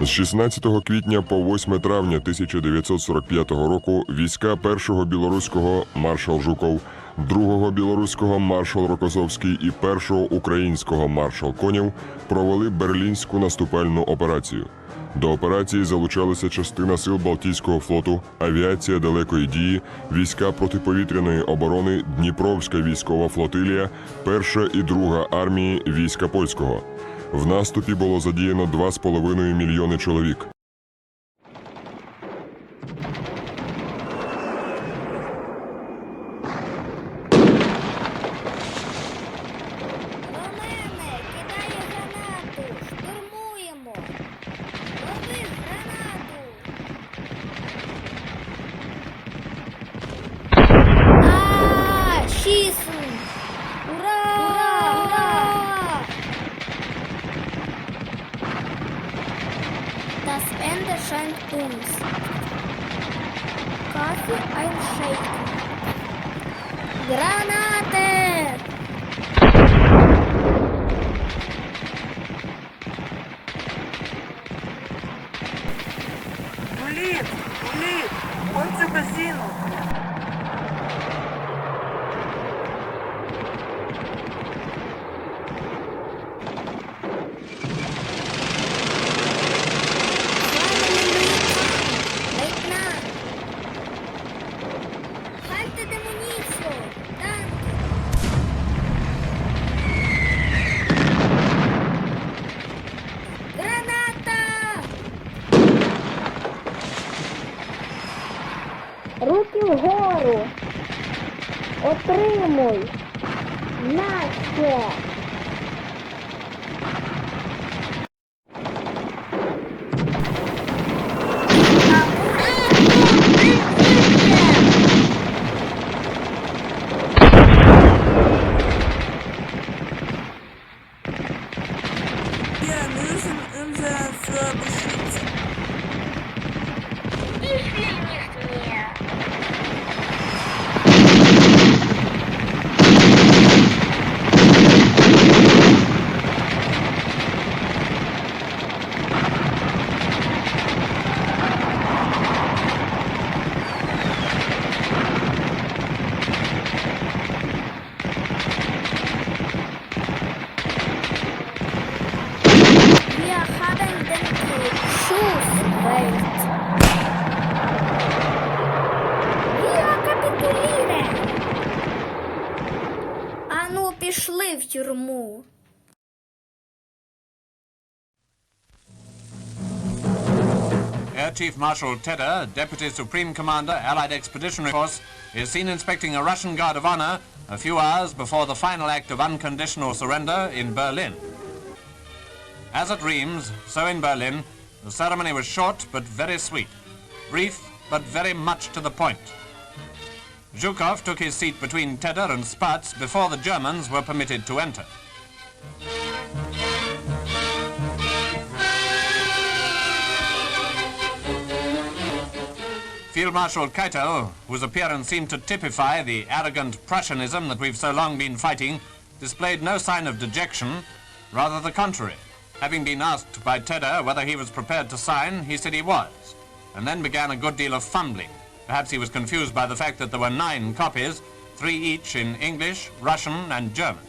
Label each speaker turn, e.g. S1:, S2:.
S1: З 16 квітня по 8 травня 1945 року війська першого білоруського маршал Жуков, другого білоруського маршал Рокосовський і першого українського маршал Конєв провели берлінську наступальну операцію. До операції залучалися частина сил Балтійського флоту, авіація далекої дії, війська протиповітряної оборони, Дніпровська військова флотилія, перша і друга армії війська польського. В наступі було задіяно 2,5 мільйони чоловік.
S2: das Ende scheint uns. Kaffee einschenken. Granate!
S3: Блин, блин, он
S2: за базину. Руки вгору! Отримуй! Настя! пішли в тюрму.
S4: Air Chief Marshal Tedder, Deputy Supreme Commander, Allied Expeditionary Force, is seen inspecting a Russian Guard of Honor a few hours before the final act of unconditional surrender in Berlin. As at Reims, so in Berlin, the ceremony was short but very sweet, brief but very much to the point. Zhukov took his seat between Tedder and Spatz before the Germans were permitted to enter. Field Marshal Keitel, whose appearance seemed to typify the arrogant Prussianism that we've so long been fighting, displayed no sign of dejection, rather the contrary. Having been asked by Tedder whether he was prepared to sign, he said he was, and then began a good deal of fumbling. Perhaps he was confused by the fact that there were nine copies, three each in English, Russian, and German.